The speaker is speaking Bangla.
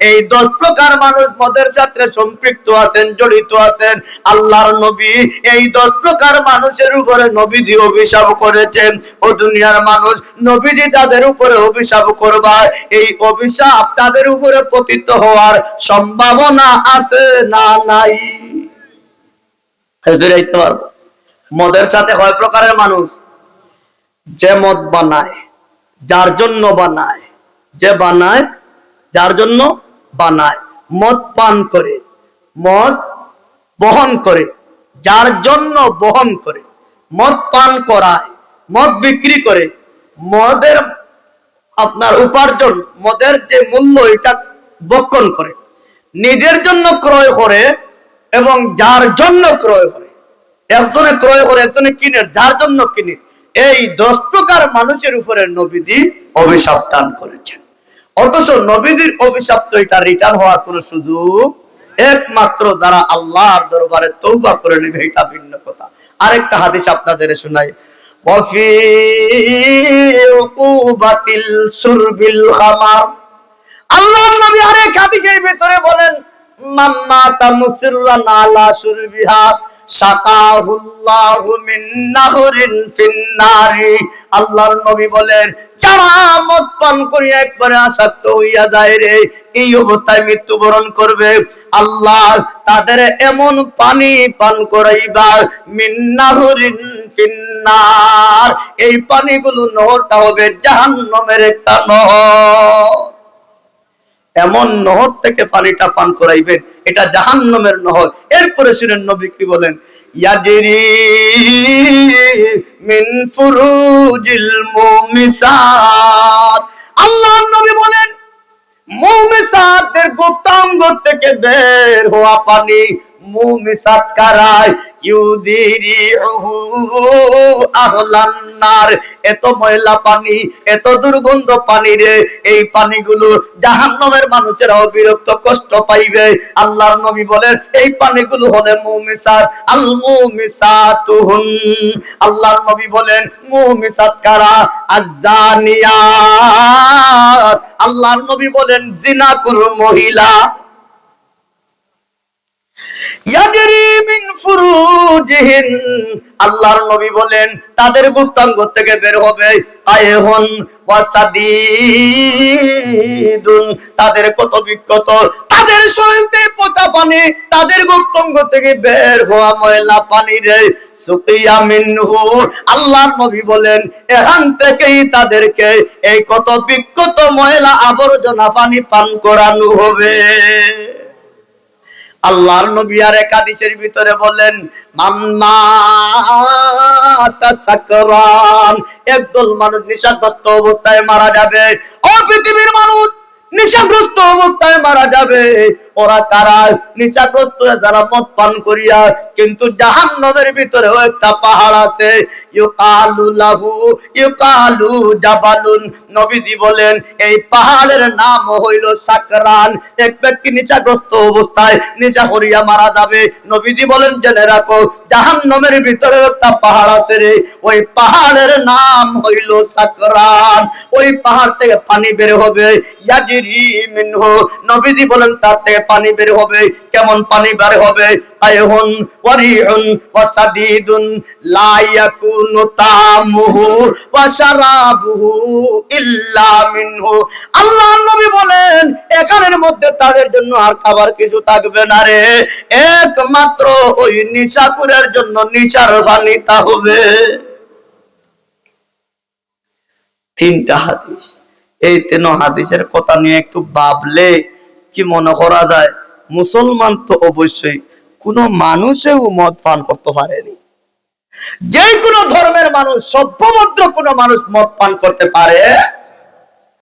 এই দশ প্রকার মানুষ মদের সাথে সম্পৃক্ত আছেন, জড়িত আছেন। আল্লাহর নবী এই দশ প্রকার মানুষের উপরে নবীজি অভিশাপ করেছেন। ও দুনিয়ার মানুষ, নবীজি তাদের উপরে অভিশাপ করবা এই অভিশাপ তাদের উপরে পতিত হওয়ার সম্ভাবনা আছে না নাই? মদের সাথে কয় প্রকারের মানুষ? যে মদ বানায়, যার জন্য বানায়। যে বানায়, যার জন্য বানায়, মদ পান করে, মদ বহন করে, যার জন্য বহন করে, মদ পান করায়, মদ বিক্রি করে, মদের আপনার উপার্জন, মদের যে মূল্য, এটা বক্ষণ করে। নিজের জন্য ক্রয় করে এবং যার জন্য ক্রয় করে। একজনে ক্রয় করে, একজনে কিনে, যার জন্য কিনে। এই দশ প্রকার মানুষের উপরে নবীদি অভিশাপ দান করেছেন। অথচ নবীদের অভিশাপ্ত এটা রিটার্ন হওয়ার কোন সুযোগ একমাত্র যারা আল্লাহর দরবারে তৌবা করে নেবে, এটা ভিন্ন কথা। আরেকটা হাদিস আপনাদের শোনাই। আল্লাহর আল্লাহর নবী বলেন যারা করিয়া একবারে আসক্ত হইয়া যায় রে। এই অবস্থায় মৃত্যুবরণ করবে। আল্লাহ তাদের এমন পানি পান করাইবা, মিন্নাহরিন এই পানিগুলো নহরটা হবে জাহান্নামের একটা নহর। এমন নহর থেকে পানিটা পান করাইবেন এটা জাহান্নামের নহর। এরপরে শুনেন নবী কি বলেন, ইয়াজরি মিন ফুরুজিল মুমিসাত। আল্লাহর নবী বলেন মুমিসাতের গুপ্তাঙ্গ থেকে বের হওয়া পানি আহলান নার এত ময়লা পানি, এত দুর্গন্ধ পানি রে, এই পানিগুলো জাহান্নামের মানুষেরাও বিরক্ত কষ্ট পাইবে। আল্লাহর নবী বলেন, এই পানিগুলো হলে মুমিসাত, আল মুমিসাতুহুন। আল্লাহর নবী বলেন, মুমিসাত কারা? আজ্জানিয়াত আল্লাহর নবী বলেন জিনাকুর মহিলা। আল্লাহর নবী বলেন, তাদের গুস্তাঙ্গ থেকে বের হবে। তাদের কত বিক্ষত? তাদের শরীরতে পচা পানি, তাদের গুপ্তাঙ্গ থেকে বের হওয়া ময়লা পানি রে। সুকিয়া মিনহু, আল্লাহর নবী বলেন, এখান থেকেই তাদেরকে এই কত বিক্ষত ময়লা আবর্জনা পানি পান করানো হবে। আল্লাহর নবী আর একাদিসের ভিতরে বলেন একদল মানুষ নিশাগ্রস্ত অবস্থায় মারা যাবে। ও পৃথিবীর মানুষ নিশাগ্রস্ত অবস্থায় মারা যাবে। ওরা কারা? নেশাগ্রস্ত যারা মদ পান করিয়া, কিন্তু জাহান্নামের ভিতরেও একটা পাহাড় আছে। ইউকালু লাহু, ইউকালু জাবালুন। নবীজি বলেন, এই পাহাড়ের নাম হইল সাকরান। এক ব্যক্তি অবস্থায় করিয়া মারা যাবে। নবীজি বলেন, জেনে রাখো ভিতরে একটা পাহাড় আছে রে। ওই পাহাড়ের নাম হইল সাকরান। ওই পাহাড় থেকে পানি বের হবে। ইয়াজিরি মিনহু। নবীজি বলেন, তার থেকে পানি বের হবে, কেমন পানি বের হবে? আয়হুন ওয়ারিহুন লা ইয়াকুনু তামুহু ওয়া শারাবুহু ইল্লা মিনহু। নবী বলেন, এখানের মধ্যে তাদের জন্য আর খাবার কিছু থাকবে না রে। একমাত্র ওই নিশাকুরের জন্য নিশার পানি তা হবে। তিনটা হাদিস। এই তিন হাদিসের কথা নিয়ে একটু ভাবলে কি মনে করা যায়? মুসলমান তো অবশ্যই কোনো মানুষেও মদ পান করতে পারেনি। যে কোনো ধর্মের মানুষ, সভ্যভদ্র কোনো মানুষ মদ পান করতে পারে?